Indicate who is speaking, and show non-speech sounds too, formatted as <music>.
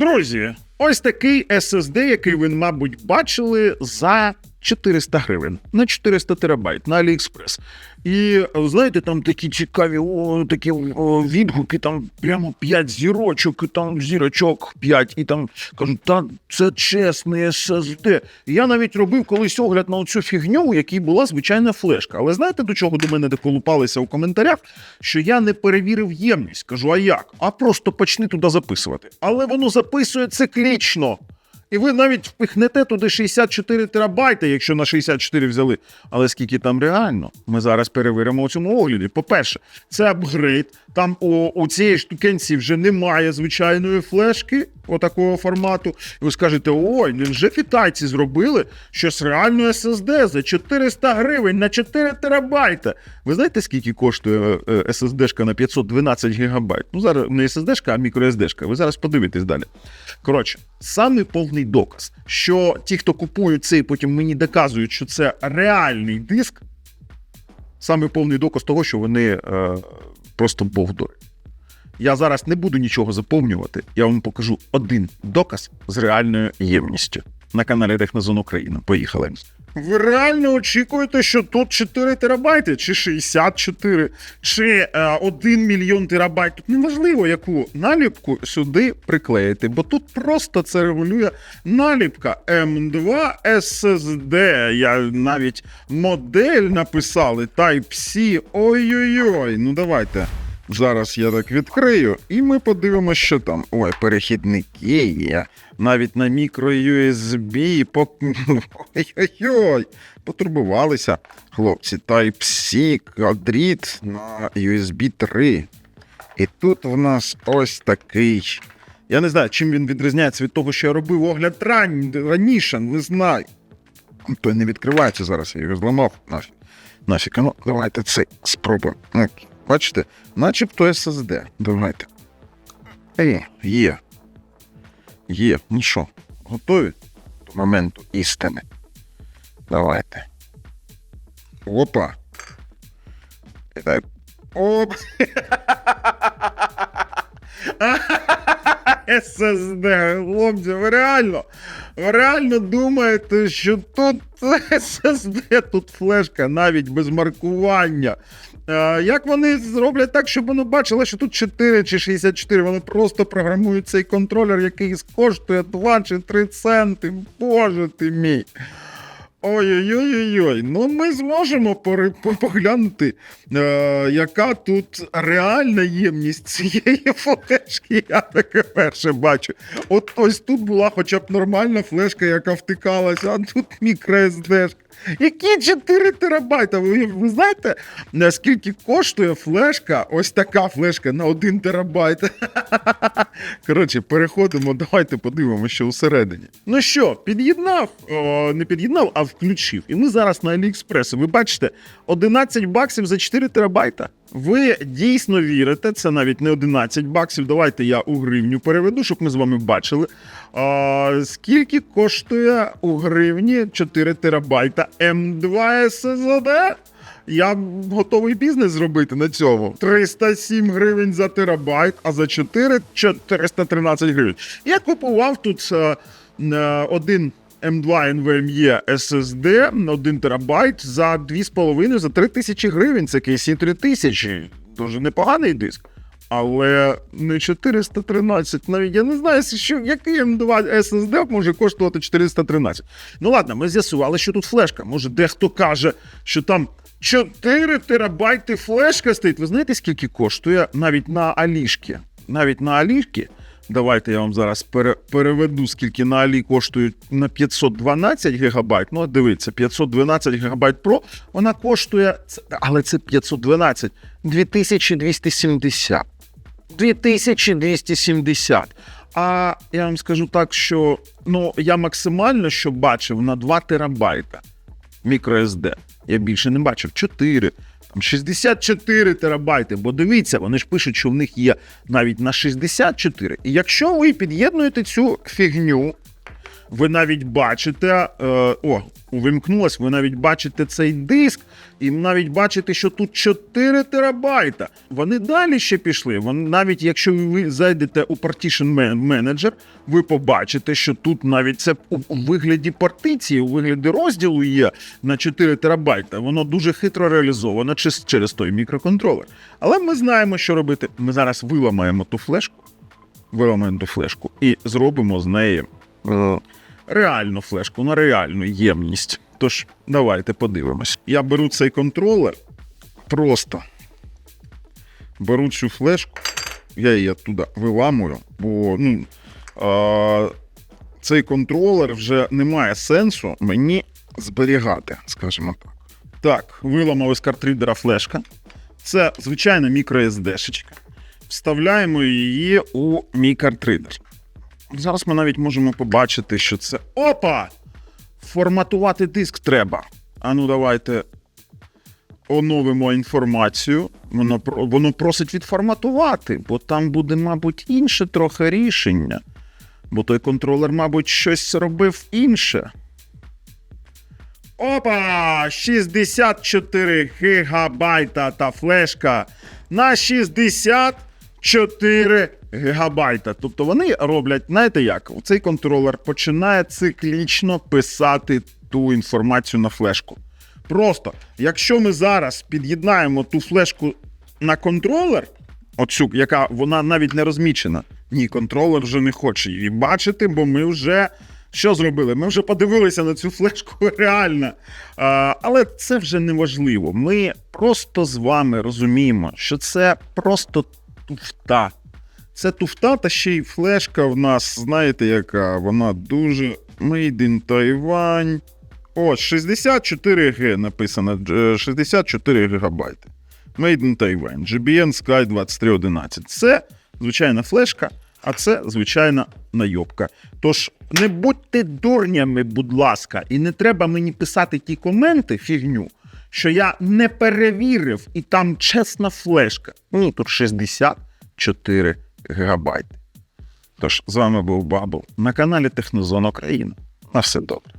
Speaker 1: Друзі, ось такий SSD, який ви, мабуть, бачили за 400 гривень на 400 терабайт на AliExpress. І знаєте, там такі цікаві о, такі о, відгуки, там прямо 5 зірочок, там зірочок 5, і там кажуть, та це чесний SSD. Я навіть робив колись огляд на цю фігню, у якій була звичайна флешка. Але знаєте, до чого до мене доколупалися у коментарях? Що я не перевірив ємність. Кажу, а як? А просто почни туди записувати. Але воно записує циклічно. І ви навіть впихнете туди 64 терабайти, якщо на 64 взяли. Але скільки там реально, ми зараз перевіримо у цьому огляді. По-перше, це апгрейд. Там у, у цієї штукенці вже немає звичайної флешки отакого формату. І ви скажете: ой, невже китайці зробили щось реальну SSD за 400 гривень на 4 терабайта. Ви знаєте, скільки коштує е, SSD-шка на 512 гігабайт? Ну, зараз не SSD-шка, а microSD-шка. Ви зараз подивитесь далі. Коротше, саме повний доказ, що ті, хто купують це і потім мені доказують, що це реальний диск, саме повний доказ того, що вони е, просто бовдори. Я зараз не буду нічого заповнювати. Я вам покажу один доказ з реальною ємністю на каналі Технозон Україна. Поїхали. Ви реально очікуєте, що тут 4 терабайти, чи 64, чи е, 1 мільйон терабайт. Тут неважливо, яку наліпку сюди приклеїти, бо тут просто це регулює наліпка M2 SSD. Я навіть модель написали Type-C. Ой-ой-ой. Ну давайте. Зараз я так відкрию, і ми подивимося, що там. Ой, перехідники є. Навіть на мікро USB. По... Ой-ой-ой. Потурбувалися. Хлопці, Type-C, квадріт на USB 3. І тут в нас ось такий. Я не знаю, чим він відрізняється від того, що я робив огляд ран... раніше, не знаю. Той не відкривається зараз, я його зламав. Нафіг. Нафіг, ну давайте це спробуємо. Бачите, начебто SSD. Давайте. Е, є. Є. Ну що, готові до моменту істини? Давайте. Опа. Так. Оп. <laughs> SSD, хлопці, ви реально, ви реально думаєте, що тут <laughs> SSD, тут флешка навіть без маркування. Е, Як вони зроблять так, щоб воно бачило, що тут 4 чи 64, вони просто програмують цей контролер, який коштує 2 чи 3 центи. Боже ти мій. Ой-ой-ой, ну ми зможемо поглянути, е, яка тут реальна ємність цієї <laughs> флешки. Я таке перше бачу. От ось тут була хоча б нормальна флешка, яка втикалася, а тут мікро-SD. Які 4 терабайта? Ви, ви знаєте, наскільки коштує флешка? Ось така флешка на 1 терабайт. <laughs> Коротше, переходимо, давайте подивимося, що всередині. Ну що, під'єднав, не під'єднав, а включив. І ми зараз на Аліекспресу. Ви бачите, 11 баксів за 4 терабайта. Ви дійсно вірите, це навіть не 11 баксів. Давайте я у гривню переведу, щоб ми з вами бачили. А, скільки коштує у гривні 4 терабайта М2 SSD? Я готовий бізнес зробити на цьому. 307 гривень за терабайт, а за 4 413 гривень. Я купував тут е, е, один M2 NVMe SSD на 1 терабайт за 2,5 за 3 тисячі гривень. Це KC 3000. Дуже непоганий диск. Але не 413. Навіть я не знаю, що який M2 SSD може коштувати 413. Ну ладно, ми з'ясували, що тут флешка. Може, дехто каже, що там 4 терабайти флешка стоїть. Ви знаєте, скільки коштує навіть на Алішки? Навіть на Алішки. Давайте я вам зараз пере, переведу, скільки на Алі коштує на 512 гігабайт. Ну, дивіться, 512 гігабайт Pro, вона коштує, але це 512, 2270. 2270. А я вам скажу так, що ну, я максимально що бачив на 2 терабайта microSD. Я більше не бачив 4, там 64 терабайти. Бо дивіться, вони ж пишуть, що в них є навіть на 64. І якщо ви під'єднуєте цю фігню Ви навіть бачите, е, о, увімкнулось, ви навіть бачите цей диск, і навіть бачите, що тут 4 терабайта. Вони далі ще пішли. Вони навіть якщо ви зайдете у Partition Man- Manager, ви побачите, що тут навіть це у вигляді партиції, у вигляді розділу є на 4 терабайта. Воно дуже хитро реалізовано через той мікроконтролер. Але ми знаємо, що робити. Ми зараз виламаємо ту флешку, виламаємо ту флешку і зробимо з неї реальну флешку на реальну ємність. Тож, давайте подивимось. Я беру цей контролер, просто беру цю флешку, я її туди виламую, бо ну, а, цей контролер вже не має сенсу мені зберігати, скажімо так. Так, виламали з картридера флешка. Це звичайна мікро-SD-шечка. Вставляємо її у мій картридер. Зараз ми навіть можемо побачити, що це. Опа! Форматувати диск треба. А ну давайте оновимо інформацію. Воно, воно просить відформатувати, бо там буде, мабуть, інше трохи рішення. Бо той контролер, мабуть, щось робив інше. Опа! 64 гігабайта та флешка на 64 гігабайта. Тобто вони роблять, знаєте як? Цей контролер починає циклічно писати ту інформацію на флешку. Просто, якщо ми зараз під'єднаємо ту флешку на контролер, оцю, яка вона навіть не розмічена. Ні, контролер вже не хоче її бачити, бо ми вже що зробили? Ми вже подивилися на цю флешку <laughs> реально. А, але це вже не важливо. Ми просто з вами розуміємо, що це просто туфта. Це туфта, та ще й флешка в нас, знаєте, яка вона дуже Made in Taiwan. О, 64 Г написано, е, 64 гігабайти. Made in Taiwan, GBN Sky 2311. Це звичайна флешка, а це звичайна найобка. Тож не будьте дурнями, будь ласка, і не треба мені писати ті коменти, фігню, що я не перевірив, і там чесна флешка. Ну тут 64 гігабайти. Тож з вами був Бабл на каналі Технозон Україна. На все добре.